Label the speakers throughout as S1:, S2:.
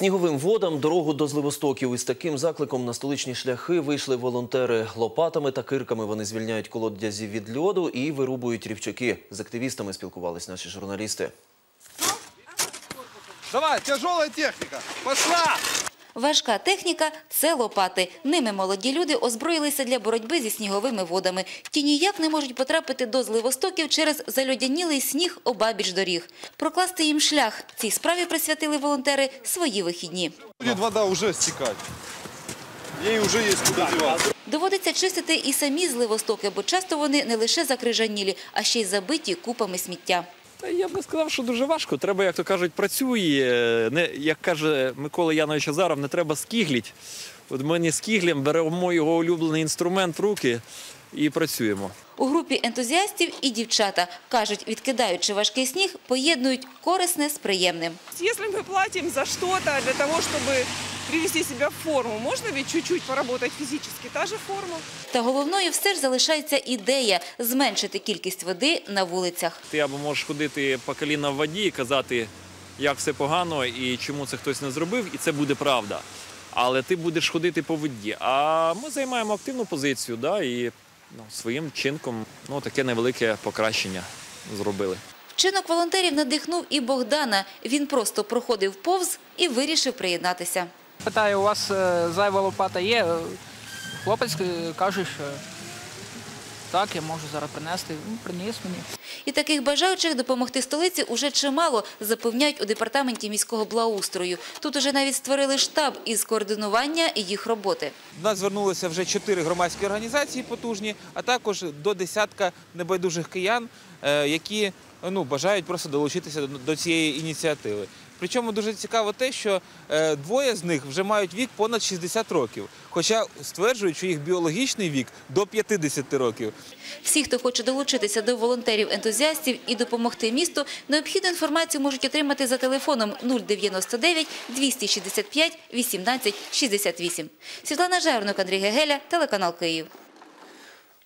S1: Сніговим водам дорогу до зливостоків із таким закликом на столичні шляхи вийшли волонтери лопатами та кирками. Вони звільняють колодязі від льоду і вирубують рівчаки. З активістами спілкувались наші журналісти.
S2: Давай, тяжелая техніка. Пошла!
S3: Важка техніка – це лопати. Ними молоді люди озброїлися для боротьби зі сніговими водами. Ті ніяк не можуть потрапити до зливостоків через зальодянілий сніг обабіч доріг. Прокласти їм шлях цій справі присвятили волонтери свої вихідні.
S2: Будет вода уже стекать. Ей уже есть куда деваться.
S3: Доводиться чистити і самі зливостоки, бо часто вони не лише закрижанілі, а ще й забиті купами сміття.
S4: Та Я б не сказав, що дуже важко. Треба, як то кажуть, працює. Не, як каже Микола Янович Азаров, не треба скігліть. От ми не скіглім, беремо його улюблений інструмент в руки і працюємо.
S3: У групі ентузіастів і дівчата. Кажуть, відкидаючи важкий сніг, поєднують корисне з приємним.
S5: Если мы платим за что-то для того, чтобы привести себя в форму, можно ведь чуть-чуть поработать физически, та же форма.
S3: Та головною все ж залишається ідея – зменшити кількість води на вулицях.
S4: Ти або можеш ходити по коліна в воді і казати, як все погано і чому це хтось не зробив, і це буде правда. Але ти будеш ходити по воді. А ми займаємо активну позицію, да, і ну, своїм чинком ну, таке невелике покращення зробили.
S3: Вчинок волонтерів надихнув і Богдана. Він просто проходив повз і вирішив приєднатися.
S6: Питаю, у вас е, зайва лопата є? Хлопець е, каже, що так, я можу зараз принести. Ну, приніс мені.
S3: І таких бажаючих допомогти столиці уже чимало, запевняють у департаменті міського благоустрою. Тут уже навіть створили штаб із координування їх роботи.
S7: До нас звернулися вже чотири громадські організації потужні, а також до десятка небайдужих киян, е, які ну, бажають просто долучитися до- до цієї ініціативи. Причому дуже цікаво те, що е, двоє з них вже мають вік понад 60 років, хоча стверджують, що їх біологічний вік до 50 років.
S3: Всі, хто хоче долучитися до волонтерів-ентузіастів і допомогти місту, необхідну інформацію можуть отримати за телефоном 099 265 18 68. Світлана Жернок, Андрій Гегеля, телеканал Київ.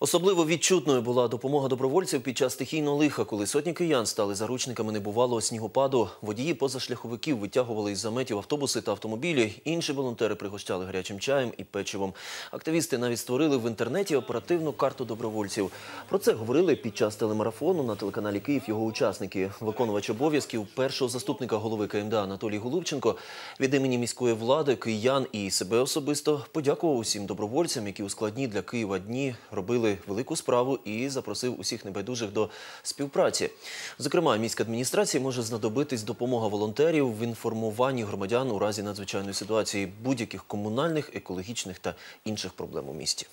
S1: Особливо відчутною була допомога добровольців під час стихійного лиха, коли сотні киян стали заручниками небувалого снігопаду. Водії позашляховиків витягували із заметів автобуси та автомобілі. Інші волонтери пригощали гарячим чаєм і печивом. Активісти навіть створили в інтернеті оперативну карту добровольців. Про це говорили під час телемарафону на телеканалі Київ його учасники. Виконувач обов'язків першого заступника голови КМДА Анатолій Голубченко від імені міської влади, киян і себе особисто подякував усім добровольцям, які у складні для Києва дні робили велику справу і запросив усіх небайдужих до співпраці. Зокрема, міська адміністрації може знадобитись допомога волонтерів в інформуванні громадян у разі надзвичайної ситуації будь-яких комунальних, екологічних та інших проблем у місті.